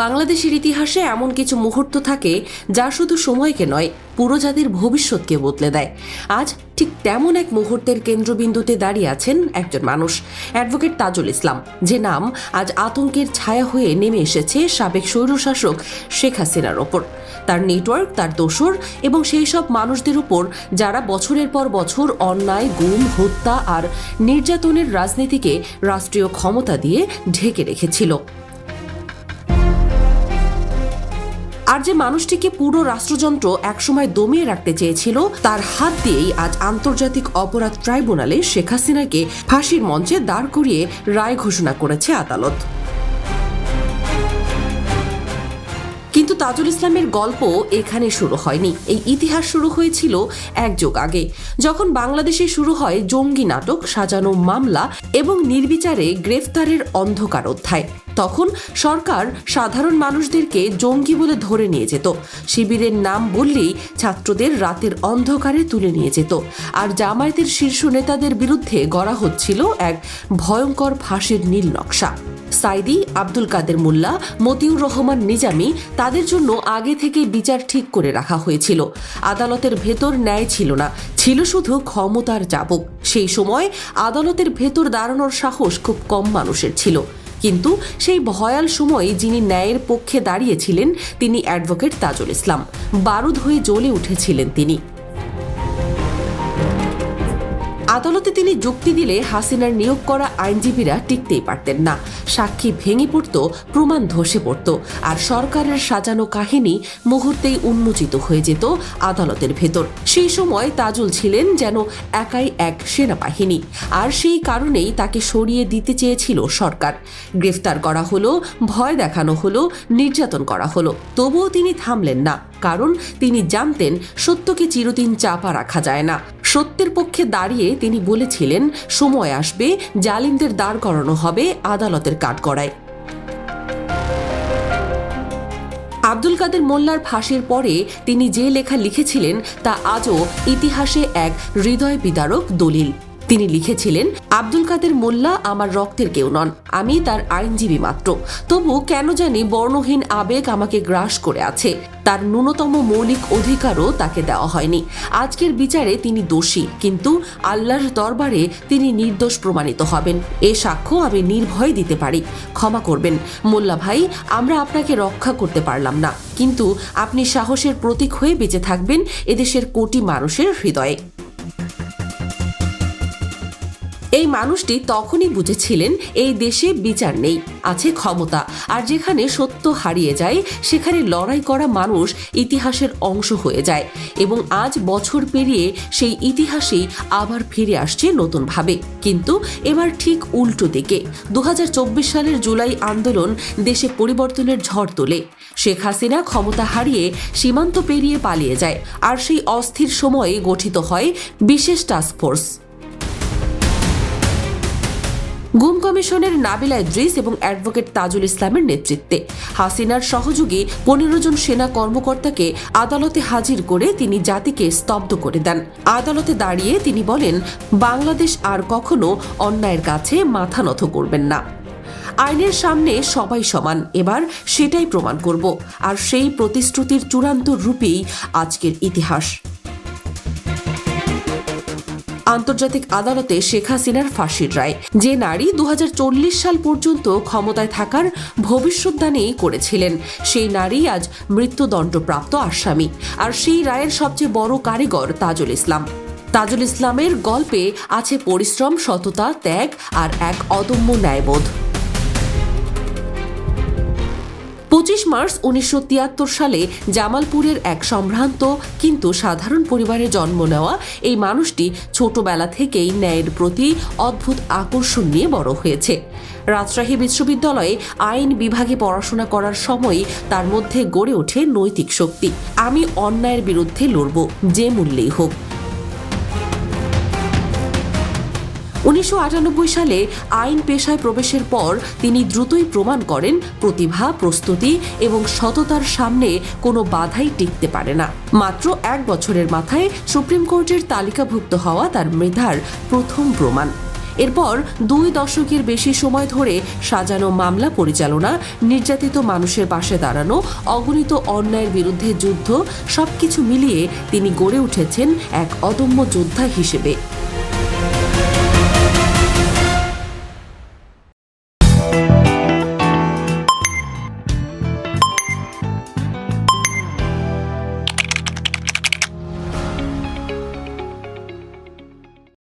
বাংলাদেশের ইতিহাসে এমন কিছু মুহূর্ত থাকে যা শুধু সময়কে নয়, পুরো জাতির ভবিষ্যৎকে বদলে দেয়। আজ ঠিক তেমন এক মুহূর্তের কেন্দ্রবিন্দুতে দাঁড়িয়ে আছেন একজন মানুষ, অ্যাডভোকেট তাজুল ইসলাম, যে নাম আজ আতঙ্কের ছায়া হয়ে নেমে এসেছে সাবেক স্বৈরশাসক শেখ হাসিনার ওপর। তার নেটওয়ার্ক, তার দোসর এবং সেই সব মানুষদের উপর যারা বছরের পর বছর অন্যায়, গুম, হত্যা আর নির্যাতনের রাজনীতিকে রাষ্ট্রীয় ক্ষমতা দিয়ে ঢেকে রেখেছিল। আর যে মানুষটিকে পুরো রাষ্ট্রযন্ত্র একসময় দমিয়ে রাখতে চেয়েছিল, তার হাত দিয়েই আজ আন্তর্জাতিক অপরাধ ট্রাইব্যুনালে শেখ হাসিনাকে ফাঁসির মঞ্চে দাঁড় করিয়ে রায় ঘোষণা করেছে আদালত। কিন্তু তাজুল ইসলামের গল্প এখানে শুরু হয়নি। এই ইতিহাস শুরু হয়েছিল এক যুগ আগে। যখন বাংলাদেশে শুরু হয় জঙ্গি নাটক, সাজানো মামলা এবং নির্বিচারে গ্রেফতারের অন্ধকার অধ্যায়, তখন সরকার সাধারণ মানুষদেরকে জঙ্গি বলে ধরে নিয়ে যেত। শিবিরের নাম বললেই ছাত্রদের রাতের অন্ধকারে তুলে নিয়ে যেত। আর জামায়াতের শীর্ষ নেতাদের বিরুদ্ধে গড়া হচ্ছিল এক ভয়ঙ্কর ফাঁসির নীল নকশা। সাইদি, আব্দুল কাদের মোল্লা, মতিউর রহমান নিজামি তাদের জন্য আগে থেকে বিচার ঠিক করে রাখা হয়েছিল। আদালতের ভেতর ন্যায় ছিল না, ছিল শুধু ক্ষমতার চাবক সেই সময় আদালতের ভেতর দাঁড়ানোর সাহস খুব কম মানুষের ছিল। কিন্তু সেই ভয়াল সময়ে যিনি ন্যায়ের পক্ষে দাঁড়িয়েছিলেন, তিনি অ্যাডভোকেট তাজুল ইসলাম। বারুদ হয়ে জ্বলে উঠেছিলেন তিনি। আদালতে তিনি যুক্তি দিলে হাসিনার নিয়োগ করা আইনজীবীরা টিকতেই পারতেন না। সাক্ষী ভেঙে পড়ত, প্রমাণ ধসে পড়ত। আর সরকারের সাজানো কাহিনী মুহূর্তেই উন্মোচিত হয়ে যেত আদালতের ভেতর। সেই সময় তাজুল ছিলেন যেন একাই এক সেনাবাহিনী। আর সেই কারণেই তাকে সরিয়ে দিতে চেয়েছিল সরকার। গ্রেফতার করা হলো, ভয় দেখানো হলো, নির্যাতন করা হলো। তবুও তিনি থামলেন না। কারণ তিনি জানতেন, সত্যকে চিরদিন চাপা রাখা যায় না। সত্যের পক্ষে দাঁড়িয়ে তিনি বলেছিলেন, সময় আসবে, জালিমদের দাঁড় করানো হবে আদালতের কাঠগড়ায়। আব্দুল কাদের মোল্লার ফাঁসির পরে তিনি যে লেখা লিখেছিলেন, তা আজও ইতিহাসে এক হৃদয় বিদারক দলিল। তিনি লিখেছিলেন, আব্দুল কাদের মোল্লা আমার রক্তের কেউ নন, আমি তার আইনজীবী মাত্র। তবু কেন জানি বর্ণহীন আবেগ আমাকে গ্রাস করে আছে। তার ন্যূনতম মৌলিক অধিকারও তাকে দেওয়া হয়নি। আজকের বিচারে তিনি দোষী, কিন্তু আল্লাহর দরবারে তিনি নির্দোষ প্রমাণিত হবেন। এ সাক্ষ্য আমি নির্ভয় দিতে পারি। ক্ষমা করবেন। মোল্লা ভাই, আমরা আপনাকে রক্ষা করতে পারলাম না। কিন্তু আপনি সাহসের প্রতীক হয়ে বেঁচে থাকবেন এদেশের কোটি মানুষের হৃদয়ে। এই মানুষটি তখনই বুঝেছিলেন এই দেশে বিচার নেই, আছে ক্ষমতা। আর যেখানে সত্য হারিয়ে যায়, সেখানে লড়াই করা মানুষ ইতিহাসের অংশ হয়ে যায়। এবং আজ বছর পেরিয়ে সেই ইতিহাসেই আবার ফিরে আসছে নতুনভাবে। কিন্তু এবার ঠিক উল্টো দিকে দু হাজার চব্বিশ সালের জুলাই আন্দোলন দেশে পরিবর্তনের ঝড় তোলে। শেখ হাসিনা ক্ষমতা হারিয়ে সীমান্ত পেরিয়ে পালিয়ে যায়। আর সেই অস্থির সময়ে গঠিত হয় বিশেষ টাস্কফোর্স গুম কমিশনের নাবিলা ইদ্রিস এবং অ্যাডভোকেট তাজুল ইসলামের নেতৃত্বে। হাসিনার সহযোগী পনেরো জন সেনা কর্মকর্তাকে আদালতে হাজির করে তিনি জাতিকে স্তব্ধ করে দেন। আদালতে দাঁড়িয়ে তিনি বলেন, বাংলাদেশ আর কখনো অন্যায়ের কাছে মাথা নত করবেন না। আইনের সামনে সবাই সমান। এবার সেটাই প্রমাণ করব। আর সেই প্রতিশ্রুতির চূড়ান্ত রূপেই আজকের ইতিহাস। আন্তর্জাতিক আদালতে শেখ হাসিনার ফাঁসির রায়। যে নারী দু হাজার চল্লিশ সাল পর্যন্ত ক্ষমতায় থাকার ভবিষ্যৎদানেই করেছিলেন, সেই নারী আজ মৃত্যুদণ্ডপ্রাপ্ত আসামি। আর সেই রায়ের সবচেয়ে বড় কারিগর তাজুল ইসলাম। তাজুল ইসলামের গল্পে আছে পরিশ্রম, সততা, ত্যাগ আর এক অদম্য ন্যায়বোধ। পঁচিশ মার্চ উনিশশো তিয়াত্তর সালে জামালপুরের এক সম্ভ্রান্ত, কিন্তু সাধারণ পরিবারে জন্ম নেওয়া এই মানুষটি ছোটবেলা থেকেই ন্যায়ের প্রতি অদ্ভুত আকর্ষণ নিয়ে বড় হয়েছে। রাজশাহী বিশ্ববিদ্যালয়ে আইন বিভাগে পড়াশোনা করার সময় তার মধ্যে গড়ে ওঠে নৈতিক শক্তি। আমি অন্যায়ের বিরুদ্ধে লড়ব, যে মূল্যেই হোক। উনিশশো আটানব্বই সালে আইন পেশায় প্রবেশের পর তিনি দ্রুতই প্রমাণ করেন প্রতিভা, প্রস্তুতি এবং সততার সামনে কোনো বাধাই টিকতে পারে না। মাত্র এক বছরের মাথায় সুপ্রিম কোর্টের তালিকাভুক্ত হওয়া তার মেধার প্রথম প্রমাণ। এরপর দুই দশকের বেশি সময় ধরে সাজানো মামলা পরিচালনা, নির্যাতিত মানুষের পাশে দাঁড়ানো, অগণিত অন্যায়ের বিরুদ্ধে যুদ্ধ, সবকিছু মিলিয়ে তিনি গড়ে উঠেছেন এক অদম্য যোদ্ধা হিসেবে।